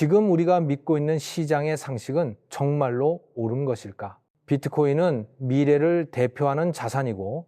지금 우리가 믿고 있는 시장의 상식은 정말로 옳은 것일까? 비트코인은 미래를 대표하는 자산이고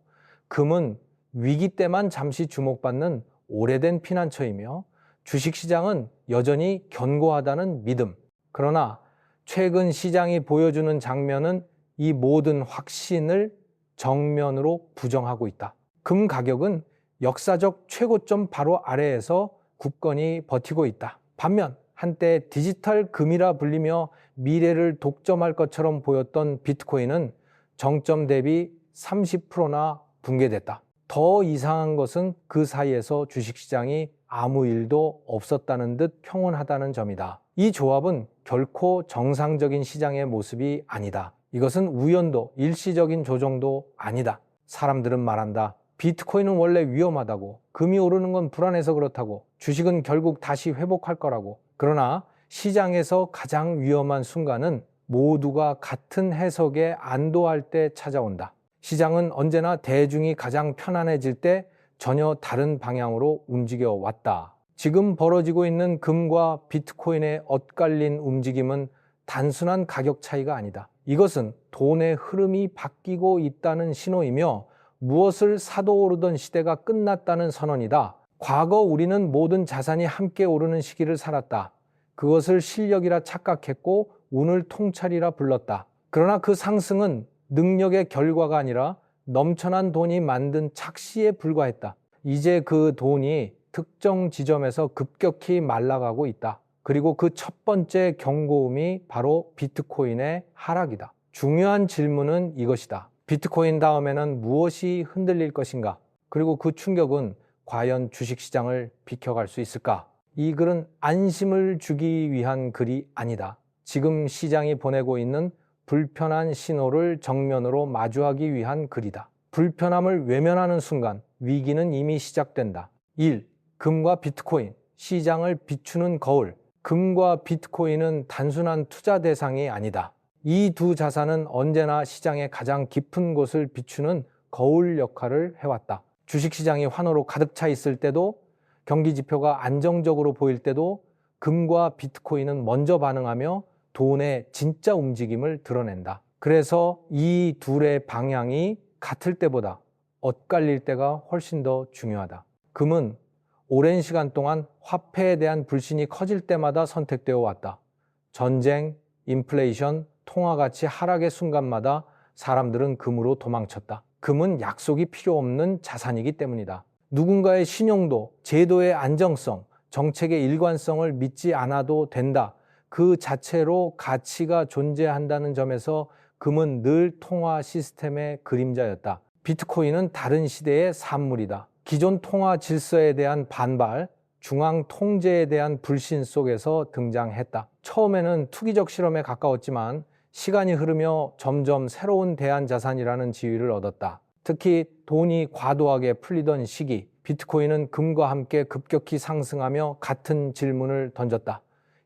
금은 위기 때만 잠시 주목받는 오래된 피난처이며 주식시장은 여전히 견고하다는 믿음. 그러나 최근 시장이 보여주는 장면은 이 모든 확신을 정면으로 부정하고 있다. 금 가격은 역사적 최고점 바로 아래에서 굳건히 버티고 있다. 반면 한때 디지털 금이라 불리며 미래를 독점할 것처럼 보였던 비트코인은 정점 대비 30%나 붕괴됐다. 더 이상한 것은 그 사이에서 주식시장이 아무 일도 없었다는 듯 평온하다는 점이다. 이 조합은 결코 정상적인 시장의 모습이 아니다. 이것은 우연도 일시적인 조정도 아니다. 사람들은 말한다. 비트코인은 원래 위험하다고, 금이 오르는 건 불안해서 그렇다고, 주식은 결국 다시 회복할 거라고. 그러나 시장에서 가장 위험한 순간은 모두가 같은 해석에 안도할 때 찾아온다. 시장은 언제나 대중이 가장 편안해질 때 전혀 다른 방향으로 움직여 왔다. 지금 벌어지고 있는 금과 비트코인의 엇갈린 움직임은 단순한 가격 차이가 아니다. 이것은 돈의 흐름이 바뀌고 있다는 신호이며 무엇을 사도 오르던 시대가 끝났다는 선언이다. 과거 우리는 모든 자산이 함께 오르는 시기를 살았다. 그것을 실력이라 착각했고 운을 통찰이라 불렀다. 그러나 그 상승은 능력의 결과가 아니라 넘쳐난 돈이 만든 착시에 불과했다. 이제 그 돈이 특정 지점에서 급격히 말라가고 있다. 그리고 그 첫 번째 경고음이 바로 비트코인의 하락이다. 중요한 질문은 이것이다. 비트코인 다음에는 무엇이 흔들릴 것인가? 그리고 그 충격은 과연 주식시장을 비켜갈 수 있을까? 이 글은 안심을 주기 위한 글이 아니다. 지금 시장이 보내고 있는 불편한 신호를 정면으로 마주하기 위한 글이다. 불편함을 외면하는 순간 위기는 이미 시작된다. 1. 금과 비트코인, 시장을 비추는 거울. 금과 비트코인은 단순한 투자 대상이 아니다. 이 두 자산은 언제나 시장의 가장 깊은 곳을 비추는 거울 역할을 해왔다. 주식시장이 환호로 가득 차 있을 때도 경기 지표가 안정적으로 보일 때도 금과 비트코인은 먼저 반응하며 돈의 진짜 움직임을 드러낸다. 그래서 이 둘의 방향이 같을 때보다 엇갈릴 때가 훨씬 더 중요하다. 금은 오랜 시간 동안 화폐에 대한 불신이 커질 때마다 선택되어 왔다. 전쟁, 인플레이션, 통화 가치 하락의 순간마다 사람들은 금으로 도망쳤다. 금은 약속이 필요 없는 자산이기 때문이다. 누군가의 신용도, 제도의 안정성, 정책의 일관성을 믿지 않아도 된다. 그 자체로 가치가 존재한다는 점에서 금은 늘 통화 시스템의 그림자였다. 비트코인은 다른 시대의 산물이다. 기존 통화 질서에 대한 반발, 중앙 통제에 대한 불신 속에서 등장했다. 처음에는 투기적 실험에 가까웠지만 시간이 흐르며 점점 새로운 대안 자산이라는 지위를 얻었다. 특히 돈이 과도하게 풀리던 시기, 비트코인은 금과 함께 급격히 상승하며 같은 질문을 던졌다.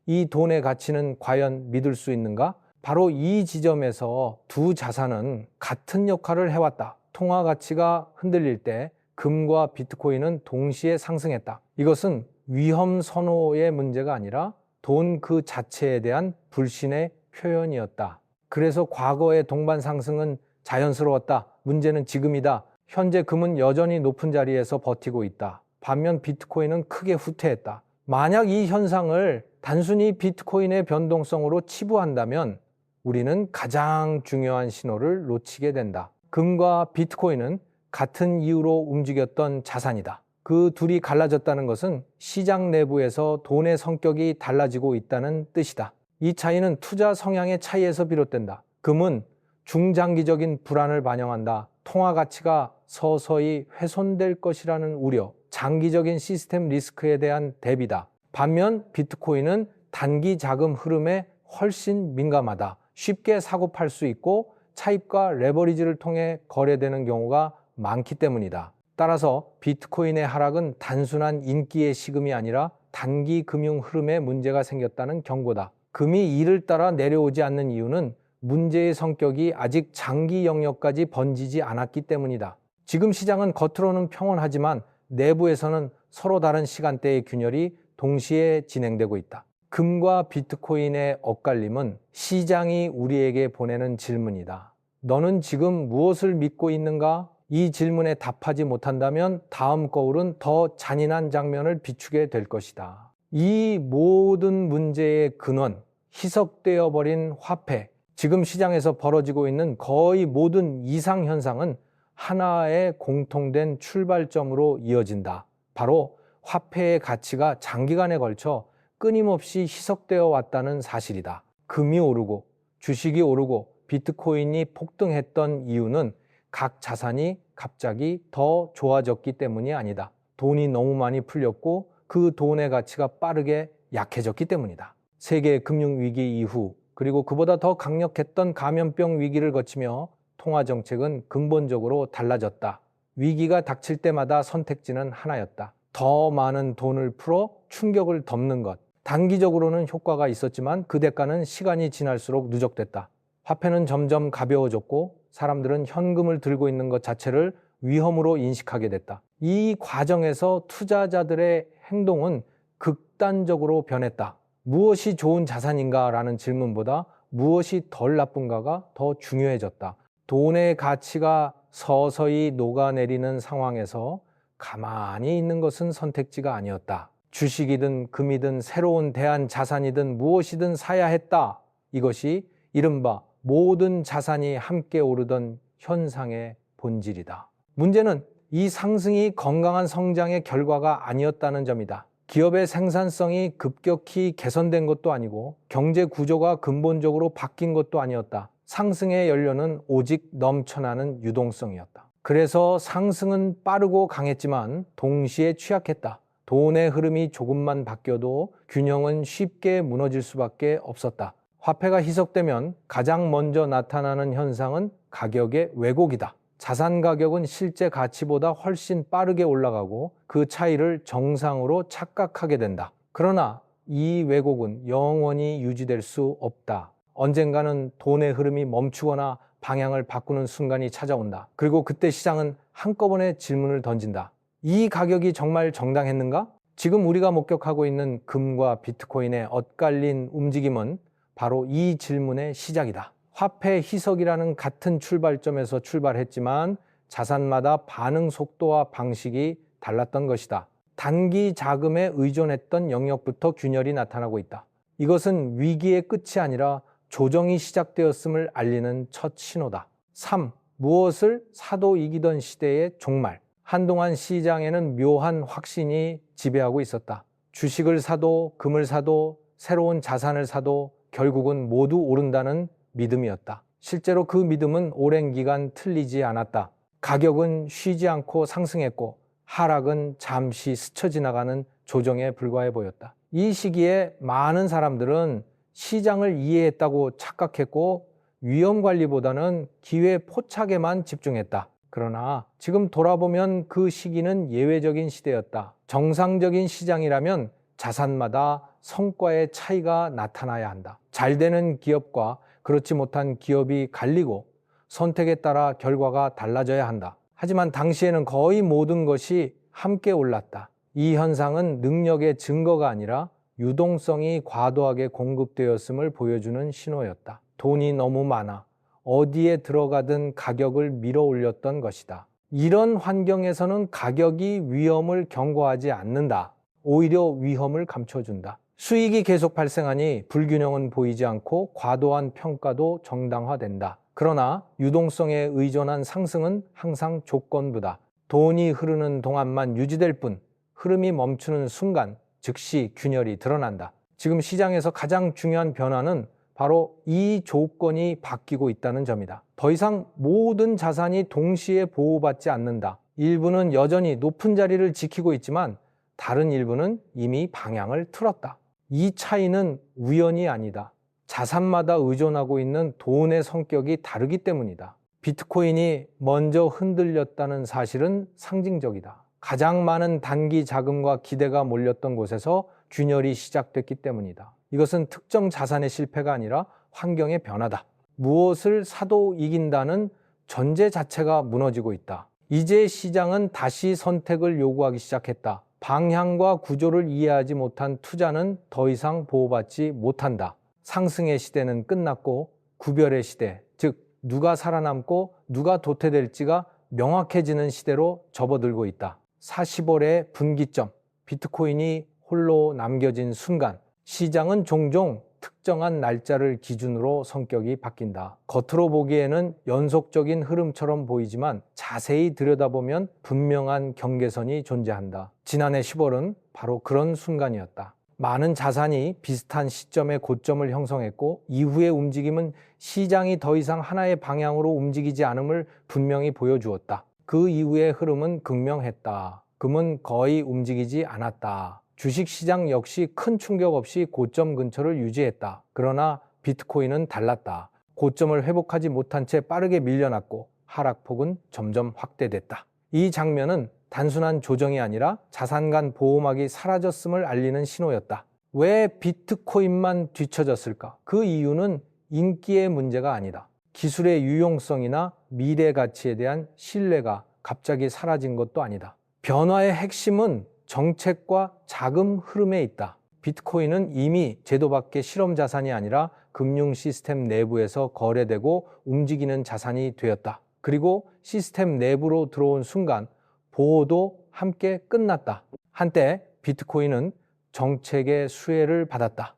이 돈의 가치는 과연 믿을 수 있는가? 바로 이 지점에서 두 자산은 같은 역할을 해왔다. 통화 가치가 흔들릴 때 금과 비트코인은 동시에 상승했다. 이것은 위험 선호의 문제가 아니라 돈 그 자체에 대한 불신의 표현이었다. 그래서 과거의 동반 상승은 자연스러웠다. 문제는 지금이다. 현재 금은 여전히 높은 자리에서 버티고 있다. 반면 비트코인은 크게 후퇴했다. 만약 이 현상을 단순히 비트코인의 변동성으로 치부한다면 우리는 가장 중요한 신호를 놓치게 된다. 금과 비트코인은 같은 이유로 움직였던 자산이다. 그 둘이 갈라졌다는 것은 시장 내부에서 돈의 성격이 달라지고 있다는 뜻이다. 이 차이는 투자 성향의 차이에서 비롯된다. 금은 중장기적인 불안을 반영한다. 통화 가치가 서서히 훼손될 것이라는 우려, 장기적인 시스템 리스크에 대한 대비다. 반면 비트코인은 단기 자금 흐름에 훨씬 민감하다. 쉽게 사고 팔 수 있고 차입과 레버리지를 통해 거래되는 경우가 많기 때문이다. 따라서 비트코인의 하락은 단순한 인기의 시금이 아니라 단기 금융 흐름에 문제가 생겼다는 경고다. 금이 이를 따라 내려오지 않는 이유는 문제의 성격이 아직 장기 영역까지 번지지 않았기 때문이다. 지금 시장은 겉으로는 평온하지만 내부에서는 서로 다른 시간대의 균열이 동시에 진행되고 있다. 금과 비트코인의 엇갈림은 시장이 우리에게 보내는 질문이다. 너는 지금 무엇을 믿고 있는가? 이 질문에 답하지 못한다면 다음 거울은 더 잔인한 장면을 비추게 될 것이다. 이 모든 문제의 근원, 희석되어 버린 화폐, 지금 시장에서 벌어지고 있는 거의 모든 이상 현상은 하나의 공통된 출발점으로 이어진다. 바로 화폐의 가치가 장기간에 걸쳐 끊임없이 희석되어 왔다는 사실이다. 금이 오르고 주식이 오르고 비트코인이 폭등했던 이유는 각 자산이 갑자기 더 좋아졌기 때문이 아니다. 돈이 너무 많이 풀렸고 그 돈의 가치가 빠르게 약해졌기 때문이다. 세계 금융위기 이후 그리고 그보다 더 강력했던 감염병 위기를 거치며 통화 정책은 근본적으로 달라졌다. 위기가 닥칠 때마다 선택지는 하나였다. 더 많은 돈을 풀어 충격을 덮는 것. 단기적으로는 효과가 있었지만 그 대가는 시간이 지날수록 누적됐다. 화폐는 점점 가벼워졌고 사람들은 현금을 들고 있는 것 자체를 위험으로 인식하게 됐다. 이 과정에서 투자자들의 행동은 극단적으로 변했다. 무엇이 좋은 자산인가라는 질문보다 무엇이 덜 나쁜가가 더 중요해졌다. 돈의 가치가 서서히 녹아내리는 상황에서 가만히 있는 것은 선택지가 아니었다. 주식이든 금이든 새로운 대안 자산이든 무엇이든 사야 했다. 이것이 이른바 모든 자산이 함께 오르던 현상의 본질이다. 문제는 이 상승이 건강한 성장의 결과가 아니었다는 점이다. 기업의 생산성이 급격히 개선된 것도 아니고 경제 구조가 근본적으로 바뀐 것도 아니었다. 상승의 연료는 오직 넘쳐나는 유동성이었다. 그래서 상승은 빠르고 강했지만 동시에 취약했다. 돈의 흐름이 조금만 바뀌어도 균형은 쉽게 무너질 수밖에 없었다. 화폐가 희석되면 가장 먼저 나타나는 현상은 가격의 왜곡이다. 자산 가격은 실제 가치보다 훨씬 빠르게 올라가고 그 차이를 정상으로 착각하게 된다. 그러나 이 왜곡은 영원히 유지될 수 없다. 언젠가는 돈의 흐름이 멈추거나 방향을 바꾸는 순간이 찾아온다. 그리고 그때 시장은 한꺼번에 질문을 던진다. 이 가격이 정말 정당했는가? 지금 우리가 목격하고 있는 금과 비트코인의 엇갈린 움직임은 바로 이 질문의 시작이다. 화폐 희석이라는 같은 출발점에서 출발했지만 자산마다 반응 속도와 방식이 달랐던 것이다. 단기 자금에 의존했던 영역부터 균열이 나타나고 있다. 이것은 위기의 끝이 아니라 조정이 시작되었음을 알리는 첫 신호다. 3. 무엇을 사도 이기던 시대의 종말. 한동안 시장에는 묘한 확신이 지배하고 있었다. 주식을 사도 금을 사도 새로운 자산을 사도 결국은 모두 오른다는 믿음이었다. 실제로 그 믿음은 오랜 기간 틀리지 않았다. 가격은 쉬지 않고 상승했고 하락은 잠시 스쳐 지나가는 조정에 불과해 보였다. 이 시기에 많은 사람들은 시장을 이해했다고 착각했고 위험 관리보다는 기회 포착에만 집중했다. 그러나 지금 돌아보면 그 시기는 예외적인 시대였다. 정상적인 시장이라면 자산마다 성과의 차이가 나타나야 한다. 잘 되는 기업과 그렇지 못한 기업이 갈리고 선택에 따라 결과가 달라져야 한다. 하지만 당시에는 거의 모든 것이 함께 올랐다. 이 현상은 능력의 증거가 아니라 유동성이 과도하게 공급되었음을 보여주는 신호였다. 돈이 너무 많아 어디에 들어가든 가격을 밀어 올렸던 것이다. 이런 환경에서는 가격이 위험을 경고하지 않는다. 오히려 위험을 감춰준다. 수익이 계속 발생하니 불균형은 보이지 않고 과도한 평가도 정당화된다. 그러나 유동성에 의존한 상승은 항상 조건부다. 돈이 흐르는 동안만 유지될 뿐 흐름이 멈추는 순간 즉시 균열이 드러난다. 지금 시장에서 가장 중요한 변화는 바로 이 조건이 바뀌고 있다는 점이다. 더 이상 모든 자산이 동시에 보호받지 않는다. 일부는 여전히 높은 자리를 지키고 있지만 다른 일부는 이미 방향을 틀었다. 이 차이는 우연이 아니다. 자산마다 의존하고 있는 돈의 성격이 다르기 때문이다. 비트코인이 먼저 흔들렸다는 사실은 상징적이다. 가장 많은 단기 자금과 기대가 몰렸던 곳에서 균열이 시작됐기 때문이다. 이것은 특정 자산의 실패가 아니라 환경의 변화다. 무엇을 사도 이긴다는 전제 자체가 무너지고 있다. 이제 시장은 다시 선택을 요구하기 시작했다. 방향과 구조를 이해하지 못한 투자는 더 이상 보호받지 못한다. 상승의 시대는 끝났고 구별의 시대, 즉 누가 살아남고 누가 도태될지가 명확해지는 시대로 접어들고 있다. 40월의 분기점, 비트코인이 홀로 남겨진 순간 시장은 종종 특정한 날짜를 기준으로 성격이 바뀐다. 겉으로 보기에는 연속적인 흐름처럼 보이지만 자세히 들여다보면 분명한 경계선이 존재한다. 지난해 10월은 바로 그런 순간이었다. 많은 자산이 비슷한 시점에 고점을 형성했고 이후의 움직임은 시장이 더 이상 하나의 방향으로 움직이지 않음을 분명히 보여주었다. 그 이후의 흐름은 극명했다. 금은 거의 움직이지 않았다. 주식시장 역시 큰 충격 없이 고점 근처를 유지했다. 그러나 비트코인은 달랐다. 고점을 회복하지 못한 채 빠르게 밀려났고 하락폭은 점점 확대됐다. 이 장면은 단순한 조정이 아니라 자산 간 보호막이 사라졌음을 알리는 신호였다. 왜 비트코인만 뒤처졌을까? 그 이유는 인기의 문제가 아니다. 기술의 유용성이나 미래 가치에 대한 신뢰가 갑자기 사라진 것도 아니다. 변화의 핵심은 정책과 자금 흐름에 있다. 비트코인은 이미 제도 밖의 실험 자산이 아니라 금융 시스템 내부에서 거래되고 움직이는 자산이 되었다. 그리고 시스템 내부로 들어온 순간 보호도 함께 끝났다. 한때 비트코인은 정책의 수혜를 받았다.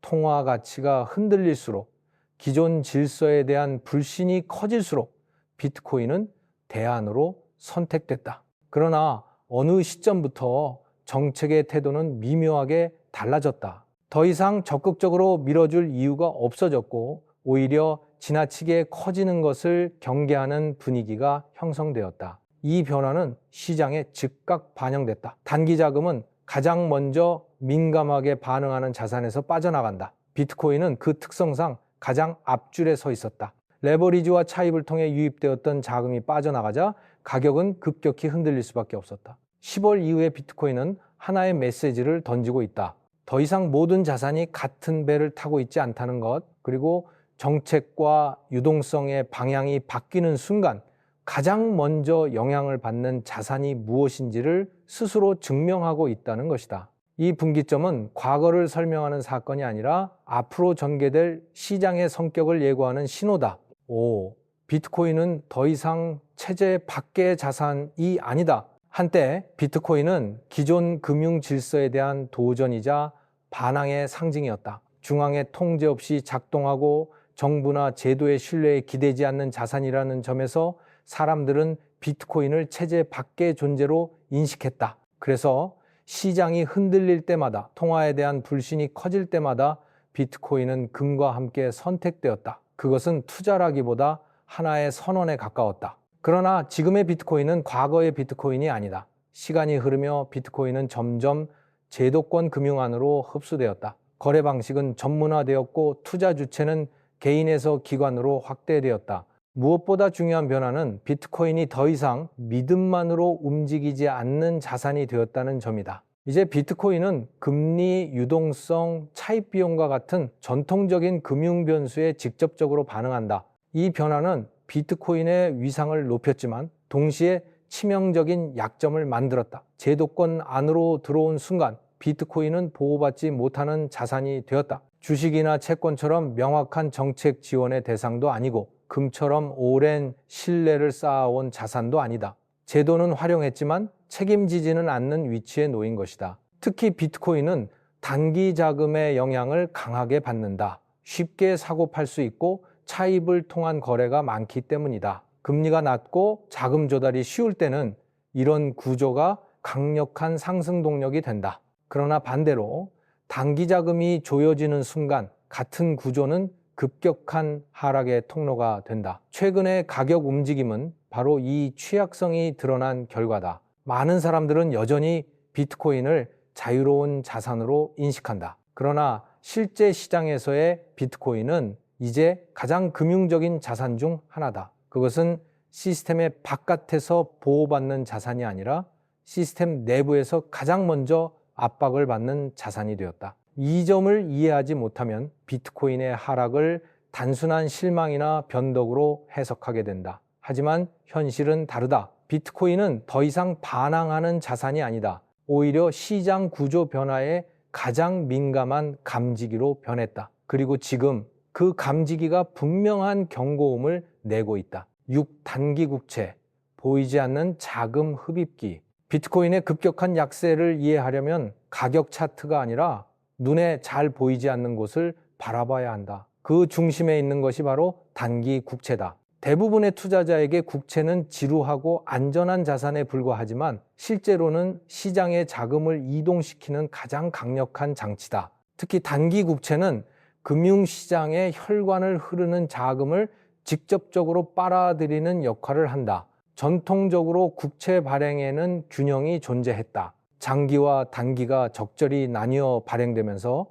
통화 가치가 흔들릴수록 기존 질서에 대한 불신이 커질수록 비트코인은 대안으로 선택됐다. 그러나 어느 시점부터 정책의 태도는 미묘하게 달라졌다. 더 이상 적극적으로 밀어줄 이유가 없어졌고 오히려 지나치게 커지는 것을 경계하는 분위기가 형성되었다. 이 변화는 시장에 즉각 반영됐다. 단기 자금은 가장 먼저 민감하게 반응하는 자산에서 빠져나간다. 비트코인은 그 특성상 가장 앞줄에 서 있었다. 레버리지와 차입을 통해 유입되었던 자금이 빠져나가자 가격은 급격히 흔들릴 수밖에 없었다. 10월 이후에 비트코인은 하나의 메시지를 던지고 있다. 더 이상 모든 자산이 같은 배를 타고 있지 않다는 것, 그리고 정책과 유동성의 방향이 바뀌는 순간 가장 먼저 영향을 받는 자산이 무엇인지를 스스로 증명하고 있다는 것이다. 이 분기점은 과거를 설명하는 사건이 아니라 앞으로 전개될 시장의 성격을 예고하는 신호다. 오, 비트코인은 더 이상 체제 밖의 자산이 아니다. 한때 비트코인은 기존 금융 질서에 대한 도전이자 반항의 상징이었다. 중앙의 통제 없이 작동하고 정부나 제도의 신뢰에 기대지 않는 자산이라는 점에서 사람들은 비트코인을 체제 밖의 존재로 인식했다. 그래서 시장이 흔들릴 때마다 통화에 대한 불신이 커질 때마다 비트코인은 금과 함께 선택되었다. 그것은 투자라기보다 하나의 선언에 가까웠다. 그러나 지금의 비트코인은 과거의 비트코인이 아니다. 시간이 흐르며 비트코인은 점점 제도권 금융 안으로 흡수되었다. 거래 방식은 전문화되었고 투자 주체는 개인에서 기관으로 확대되었다. 무엇보다 중요한 변화는 비트코인이 더 이상 믿음만으로 움직이지 않는 자산이 되었다는 점이다. 이제 비트코인은 금리, 유동성, 차입 비용과 같은 전통적인 금융 변수에 직접적으로 반응한다. 이 변화는 비트코인의 위상을 높였지만 동시에 치명적인 약점을 만들었다. 제도권 안으로 들어온 순간 비트코인은 보호받지 못하는 자산이 되었다. 주식이나 채권처럼 명확한 정책 지원의 대상도 아니고 금처럼 오랜 신뢰를 쌓아온 자산도 아니다. 제도는 활용했지만 책임지지는 않는 위치에 놓인 것이다. 특히 비트코인은 단기 자금의 영향을 강하게 받는다. 쉽게 사고 팔 수 있고 차입을 통한 거래가 많기 때문이다. 금리가 낮고 자금 조달이 쉬울 때는 이런 구조가 강력한 상승 동력이 된다. 그러나 반대로 단기 자금이 조여지는 순간 같은 구조는 급격한 하락의 통로가 된다. 최근의 가격 움직임은 바로 이 취약성이 드러난 결과다. 많은 사람들은 여전히 비트코인을 자유로운 자산으로 인식한다. 그러나 실제 시장에서의 비트코인은 이제 가장 금융적인 자산 중 하나다. 그것은 시스템의 바깥에서 보호받는 자산이 아니라 시스템 내부에서 가장 먼저 압박을 받는 자산이 되었다. 이 점을 이해하지 못하면 비트코인의 하락을 단순한 실망이나 변덕으로 해석하게 된다. 하지만 현실은 다르다. 비트코인은 더 이상 반항하는 자산이 아니다. 오히려 시장 구조 변화에 가장 민감한 감지기로 변했다. 그리고 지금 그 감지기가 분명한 경고음을 내고 있다. 6단기 국채, 보이지 않는 자금 흡입기. 비트코인의 급격한 약세를 이해하려면 가격 차트가 아니라 눈에 잘 보이지 않는 곳을 바라봐야 한다. 그 중심에 있는 것이 바로 단기 국채다. 대부분의 투자자에게 국채는 지루하고 안전한 자산에 불과하지만 실제로는 시장의 자금을 이동시키는 가장 강력한 장치다. 특히 단기 국채는 금융시장의 혈관을 흐르는 자금을 직접적으로 빨아들이는 역할을 한다. 전통적으로 국채 발행에는 균형이 존재했다. 장기와 단기가 적절히 나뉘어 발행되면서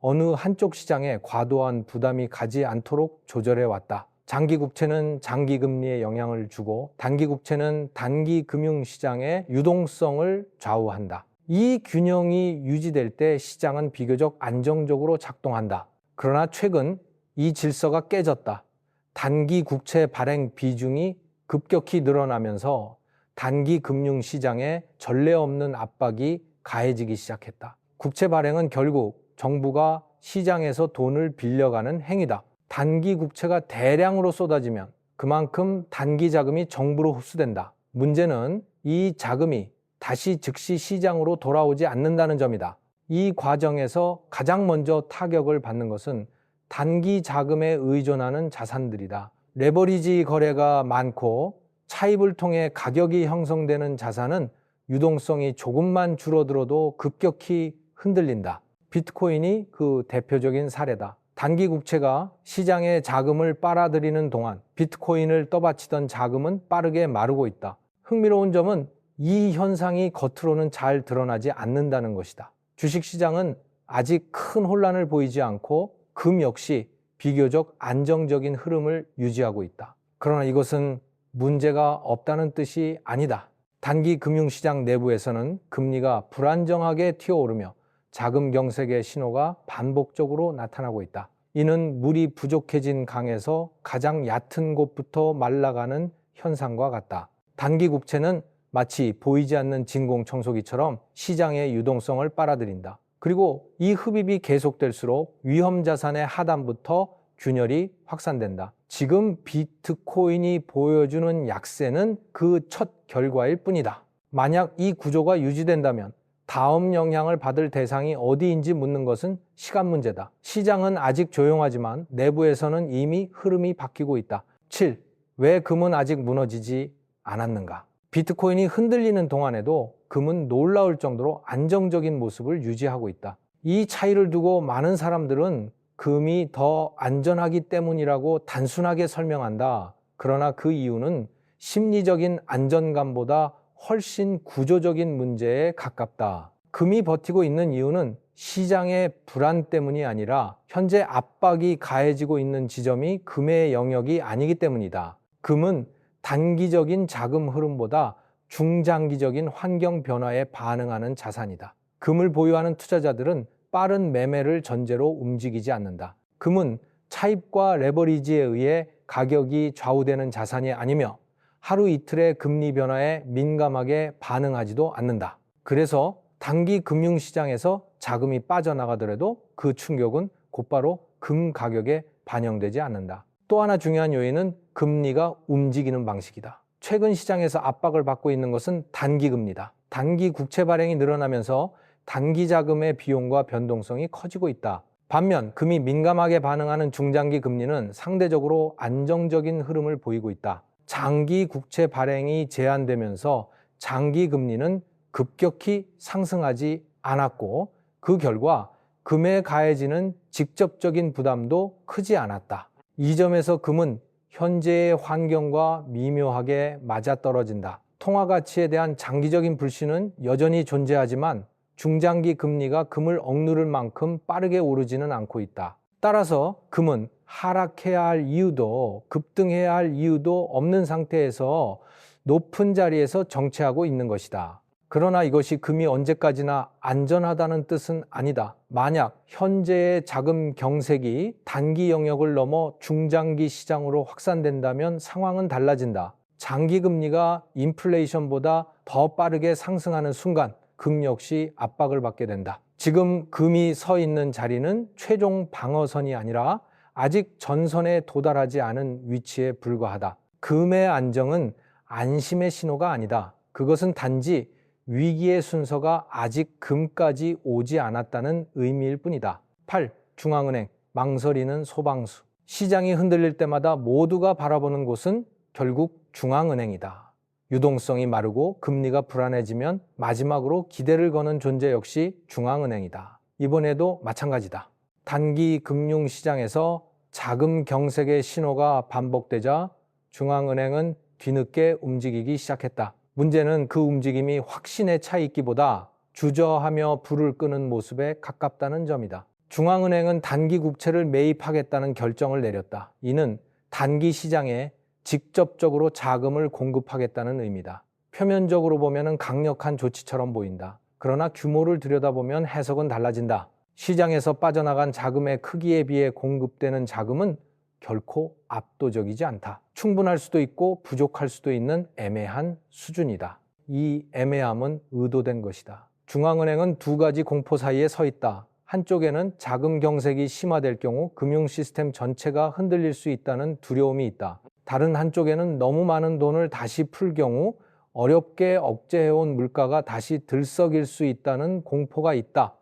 어느 한쪽 시장에 과도한 부담이 가지 않도록 조절해 왔다. 장기 국채는 장기 금리에 영향을 주고 단기 국채는 단기 금융 시장의 유동성을 좌우한다. 이 균형이 유지될 때 시장은 비교적 안정적으로 작동한다. 그러나 최근 이 질서가 깨졌다. 단기 국채 발행 비중이 급격히 늘어나면서 단기 금융 시장에 전례 없는 압박이 가해지기 시작했다. 국채 발행은 결국 정부가 시장에서 돈을 빌려가는 행위다. 단기 국채가 대량으로 쏟아지면 그만큼 단기 자금이 정부로 흡수된다. 문제는 이 자금이 다시 즉시 시장으로 돌아오지 않는다는 점이다. 이 과정에서 가장 먼저 타격을 받는 것은 단기 자금에 의존하는 자산들이다. 레버리지 거래가 많고 차입을 통해 가격이 형성되는 자산은 유동성이 조금만 줄어들어도 급격히 흔들린다. 비트코인이 그 대표적인 사례다. 단기 국채가 시장의 자금을 빨아들이는 동안 비트코인을 떠받치던 자금은 빠르게 마르고 있다. 흥미로운 점은 이 현상이 겉으로는 잘 드러나지 않는다는 것이다. 주식시장은 아직 큰 혼란을 보이지 않고 금 역시 비교적 안정적인 흐름을 유지하고 있다. 그러나 이것은 문제가 없다는 뜻이 아니다. 단기 금융시장 내부에서는 금리가 불안정하게 튀어오르며 자금 경색의 신호가 반복적으로 나타나고 있다. 이는 물이 부족해진 강에서 가장 얕은 곳부터 말라가는 현상과 같다. 단기 국채는 마치 보이지 않는 진공 청소기처럼 시장의 유동성을 빨아들인다. 그리고 이 흡입이 계속될수록 위험 자산의 하단부터 균열이 확산된다. 지금 비트코인이 보여주는 약세는 그 첫 결과일 뿐이다. 만약 이 구조가 유지된다면 다음 영향을 받을 대상이 어디인지 묻는 것은 시간 문제다. 시장은 아직 조용하지만 내부에서는 이미 흐름이 바뀌고 있다. 7. 왜 금은 아직 무너지지 않았는가? 비트코인이 흔들리는 동안에도 금은 놀라울 정도로 안정적인 모습을 유지하고 있다. 이 차이를 두고 많은 사람들은 금이 더 안전하기 때문이라고 단순하게 설명한다. 그러나 그 이유는 심리적인 안전감보다 훨씬 구조적인 문제에 가깝다. 금이 버티고 있는 이유는 시장의 불안 때문이 아니라 현재 압박이 가해지고 있는 지점이 금의 영역이 아니기 때문이다. 금은 단기적인 자금 흐름보다 중장기적인 환경 변화에 반응하는 자산이다. 금을 보유하는 투자자들은 빠른 매매를 전제로 움직이지 않는다. 금은 차입과 레버리지에 의해 가격이 좌우되는 자산이 아니며 하루 이틀의 금리 변화에 민감하게 반응하지도 않는다. 그래서 단기 금융시장에서 자금이 빠져나가더라도 그 충격은 곧바로 금 가격에 반영되지 않는다. 또 하나 중요한 요인은 금리가 움직이는 방식이다. 최근 시장에서 압박을 받고 있는 것은 단기 금리다. 단기 국채 발행이 늘어나면서 단기 자금의 비용과 변동성이 커지고 있다. 반면 금이 민감하게 반응하는 중장기 금리는 상대적으로 안정적인 흐름을 보이고 있다. 장기 국채 발행이 제한되면서 장기 금리는 급격히 상승하지 않았고 그 결과 금에 가해지는 직접적인 부담도 크지 않았다. 이 점에서 금은 현재의 환경과 미묘하게 맞아떨어진다. 통화 가치에 대한 장기적인 불신은 여전히 존재하지만 중장기 금리가 금을 억누를 만큼 빠르게 오르지는 않고 있다. 따라서 금은 하락해야 할 이유도 급등해야 할 이유도 없는 상태에서 높은 자리에서 정체하고 있는 것이다. 그러나 이것이 금이 언제까지나 안전하다는 뜻은 아니다. 만약 현재의 자금 경색이 단기 영역을 넘어 중장기 시장으로 확산된다면 상황은 달라진다. 장기 금리가 인플레이션보다 더 빠르게 상승하는 순간 금 역시 압박을 받게 된다. 지금 금이 서 있는 자리는 최종 방어선이 아니라 아직 전선에 도달하지 않은 위치에 불과하다. 금의 안정은 안심의 신호가 아니다. 그것은 단지 위기의 순서가 아직 금까지 오지 않았다는 의미일 뿐이다. 8. 중앙은행 망설이는 소방수 시장이 흔들릴 때마다 모두가 바라보는 곳은 결국 중앙은행이다. 유동성이 마르고 금리가 불안해지면 마지막으로 기대를 거는 존재 역시 중앙은행이다. 이번에도 마찬가지다. 단기 금융시장에서 자금 경색의 신호가 반복되자 중앙은행은 뒤늦게 움직이기 시작했다. 문제는 그 움직임이 확신에 차 있기보다 주저하며 불을 끄는 모습에 가깝다는 점이다. 중앙은행은 단기 국채를 매입하겠다는 결정을 내렸다. 이는 단기 시장에 직접적으로 자금을 공급하겠다는 의미다. 표면적으로 보면 강력한 조치처럼 보인다. 그러나 규모를 들여다보면 해석은 달라진다. 시장에서 빠져나간 자금의 크기에 비해 공급되는 자금은 결코 압도적이지 않다. 충분할 수도 있고 부족할 수도 있는 애매한 수준이다. 이 애매함은 의도된 것이다. 중앙은행은 두 가지 공포 사이에 서 있다. 한쪽에는 자금 경색이 심화될 경우 금융 시스템 전체가 흔들릴 수 있다는 두려움이 있다. 다른 한쪽에는 너무 많은 돈을 다시 풀 경우 어렵게 억제해온 물가가 다시 들썩일 수 있다는 공포가 있다.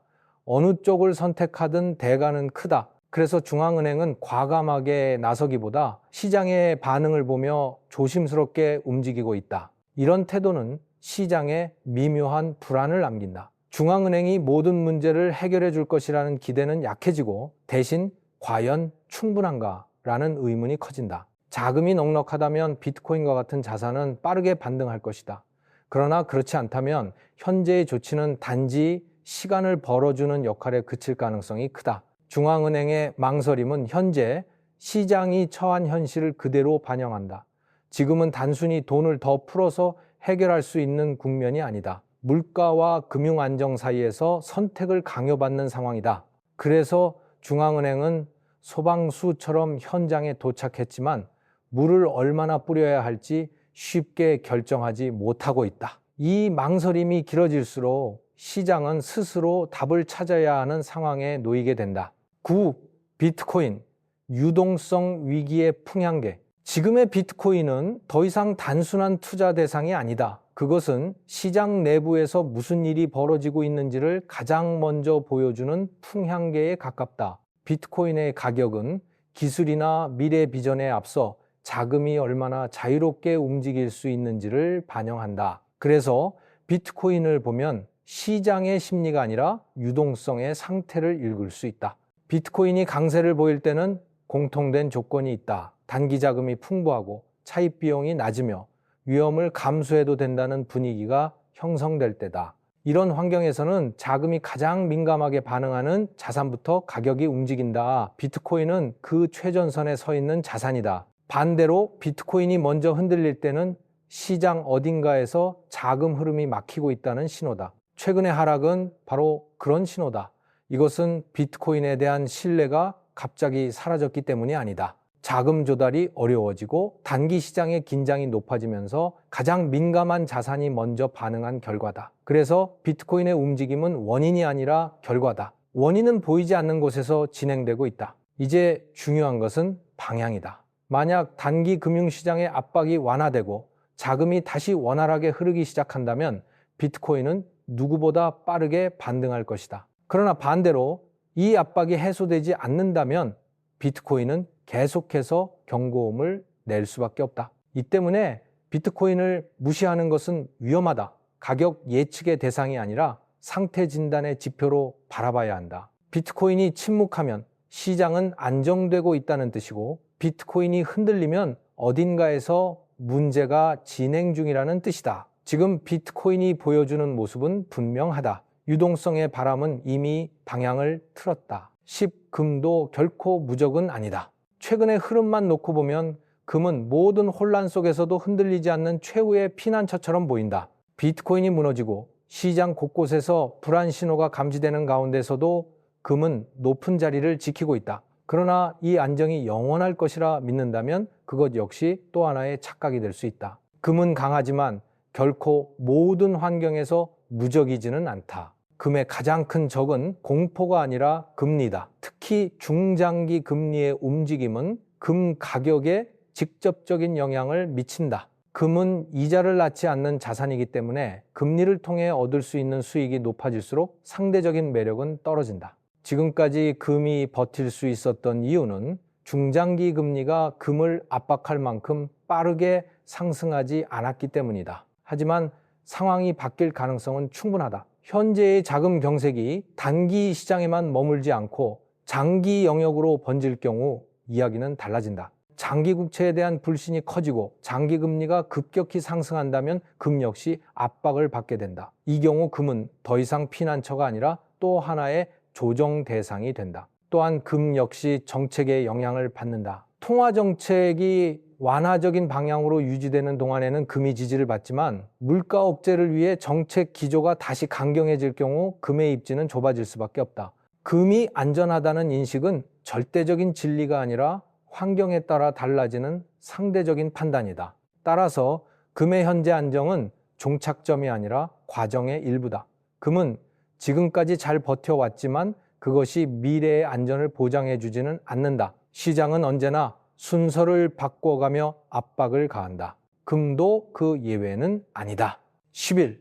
어느 쪽을 선택하든 대가는 크다. 그래서 중앙은행은 과감하게 나서기보다 시장의 반응을 보며 조심스럽게 움직이고 있다. 이런 태도는 시장에 미묘한 불안을 남긴다. 중앙은행이 모든 문제를 해결해 줄 것이라는 기대는 약해지고 대신 과연 충분한가? 라는 의문이 커진다. 자금이 넉넉하다면 비트코인과 같은 자산은 빠르게 반등할 것이다. 그러나 그렇지 않다면 현재의 조치는 단지 시간을 벌어주는 역할에 그칠 가능성이 크다. 중앙은행의 망설임은 현재 시장이 처한 현실을 그대로 반영한다. 지금은 단순히 돈을 더 풀어서 해결할 수 있는 국면이 아니다. 물가와 금융 안정 사이에서 선택을 강요받는 상황이다. 그래서 중앙은행은 소방수처럼 현장에 도착했지만 물을 얼마나 뿌려야 할지 쉽게 결정하지 못하고 있다. 이 망설임이 길어질수록 시장은 스스로 답을 찾아야 하는 상황에 놓이게 된다. 9. 비트코인 유동성 위기의 풍향계 지금의 비트코인은 더 이상 단순한 투자 대상이 아니다. 그것은 시장 내부에서 무슨 일이 벌어지고 있는지를 가장 먼저 보여주는 풍향계에 가깝다. 비트코인의 가격은 기술이나 미래 비전에 앞서 자금이 얼마나 자유롭게 움직일 수 있는지를 반영한다. 그래서 비트코인을 보면 시장의 심리가 아니라 유동성의 상태를 읽을 수 있다. 비트코인이 강세를 보일 때는 공통된 조건이 있다. 단기 자금이 풍부하고 차입 비용이 낮으며 위험을 감수해도 된다는 분위기가 형성될 때다. 이런 환경에서는 자금이 가장 민감하게 반응하는 자산부터 가격이 움직인다. 비트코인은 그 최전선에 서 있는 자산이다. 반대로 비트코인이 먼저 흔들릴 때는 시장 어딘가에서 자금 흐름이 막히고 있다는 신호다. 최근의 하락은 바로 그런 신호다. 이것은 비트코인에 대한 신뢰가 갑자기 사라졌기 때문이 아니다. 자금 조달이 어려워지고 단기 시장의 긴장이 높아지면서 가장 민감한 자산이 먼저 반응한 결과다. 그래서 비트코인의 움직임은 원인이 아니라 결과다. 원인은 보이지 않는 곳에서 진행되고 있다. 이제 중요한 것은 방향이다. 만약 단기 금융시장의 압박이 완화되고 자금이 다시 원활하게 흐르기 시작한다면 비트코인은 누구보다 빠르게 반등할 것이다. 그러나 반대로 이 압박이 해소되지 않는다면 비트코인은 계속해서 경고음을 낼 수밖에 없다. 이 때문에 비트코인을 무시하는 것은 위험하다. 가격 예측의 대상이 아니라 상태 진단의 지표로 바라봐야 한다. 비트코인이 침묵하면 시장은 안정되고 있다는 뜻이고 비트코인이 흔들리면 어딘가에서 문제가 진행 중이라는 뜻이다. 지금 비트코인이 보여주는 모습은 분명하다. 유동성의 바람은 이미 방향을 틀었다. 10. 금도 결코 무적은 아니다. 최근의 흐름만 놓고 보면 금은 모든 혼란 속에서도 흔들리지 않는 최후의 피난처처럼 보인다. 비트코인이 무너지고 시장 곳곳에서 불안 신호가 감지되는 가운데서도 금은 높은 자리를 지키고 있다. 그러나 이 안정이 영원할 것이라 믿는다면 그것 역시 또 하나의 착각이 될 수 있다. 금은 강하지만 결코 모든 환경에서 무적이지는 않다. 금의 가장 큰 적은 공포가 아니라 금리다. 특히 중장기 금리의 움직임은 금 가격에 직접적인 영향을 미친다. 금은 이자를 낳지 않는 자산이기 때문에 금리를 통해 얻을 수 있는 수익이 높아질수록 상대적인 매력은 떨어진다. 지금까지 금이 버틸 수 있었던 이유는 중장기 금리가 금을 압박할 만큼 빠르게 상승하지 않았기 때문이다. 하지만 상황이 바뀔 가능성은 충분하다. 현재의 자금 경색이 단기 시장에만 머물지 않고 장기 영역으로 번질 경우 이야기는 달라진다. 장기 국채에 대한 불신이 커지고 장기 금리가 급격히 상승한다면 금 역시 압박을 받게 된다. 이 경우 금은 더 이상 피난처가 아니라 또 하나의 조정 대상이 된다. 또한 금 역시 정책의 영향을 받는다. 통화 정책이 완화적인 방향으로 유지되는 동안에는 금이 지지를 받지만 물가 억제를 위해 정책 기조가 다시 강경해질 경우 금의 입지는 좁아질 수밖에 없다. 금이 안전하다는 인식은 절대적인 진리가 아니라 환경에 따라 달라지는 상대적인 판단이다. 따라서 금의 현재 안정은 종착점이 아니라 과정의 일부다. 금은 지금까지 잘 버텨왔지만 그것이 미래의 안전을 보장해 주지는 않는다. 시장은 언제나 순서를 바꿔가며 압박을 가한다. 금도 그 예외는 아니다. 10일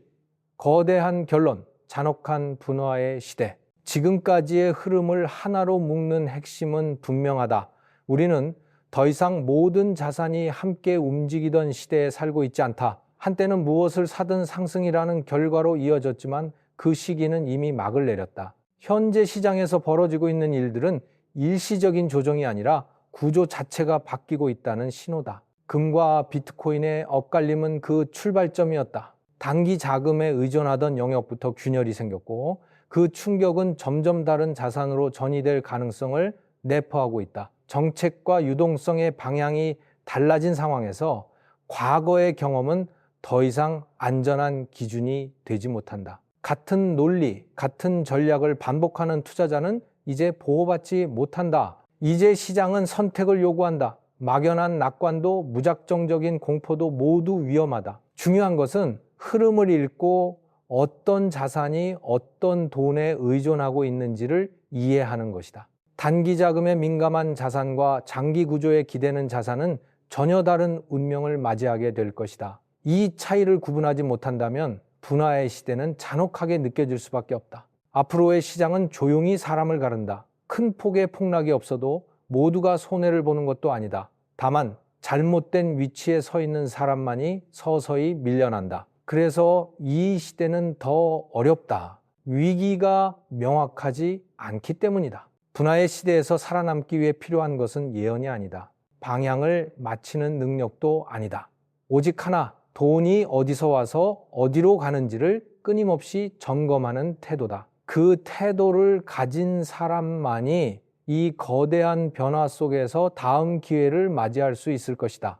거대한 결론, 잔혹한 분화의 시대. 지금까지의 흐름을 하나로 묶는 핵심은 분명하다. 우리는 더 이상 모든 자산이 함께 움직이던 시대에 살고 있지 않다. 한때는 무엇을 사든 상승이라는 결과로 이어졌지만 그 시기는 이미 막을 내렸다. 현재 시장에서 벌어지고 있는 일들은 일시적인 조정이 아니라 구조 자체가 바뀌고 있다는 신호다. 금과 비트코인의 엇갈림은 그 출발점이었다. 단기 자금에 의존하던 영역부터 균열이 생겼고 그 충격은 점점 다른 자산으로 전이될 가능성을 내포하고 있다. 정책과 유동성의 방향이 달라진 상황에서 과거의 경험은 더 이상 안전한 기준이 되지 못한다. 같은 논리, 같은 전략을 반복하는 투자자는 이제 보호받지 못한다. 이제 시장은 선택을 요구한다. 막연한 낙관도 무작정적인 공포도 모두 위험하다. 중요한 것은 흐름을 읽고 어떤 자산이 어떤 돈에 의존하고 있는지를 이해하는 것이다. 단기 자금에 민감한 자산과 장기 구조에 기대는 자산은 전혀 다른 운명을 맞이하게 될 것이다. 이 차이를 구분하지 못한다면 분화의 시대는 잔혹하게 느껴질 수밖에 없다. 앞으로의 시장은 조용히 사람을 가른다. 큰 폭의 폭락이 없어도 모두가 손해를 보는 것도 아니다. 다만 잘못된 위치에 서 있는 사람만이 서서히 밀려난다. 그래서 이 시대는 더 어렵다. 위기가 명확하지 않기 때문이다. 분화의 시대에서 살아남기 위해 필요한 것은 예언이 아니다. 방향을 맞히는 능력도 아니다. 오직 하나, 돈이 어디서 와서 어디로 가는지를 끊임없이 점검하는 태도다. 그 태도를 가진 사람만이 이 거대한 변화 속에서 다음 기회를 맞이할 수 있을 것이다.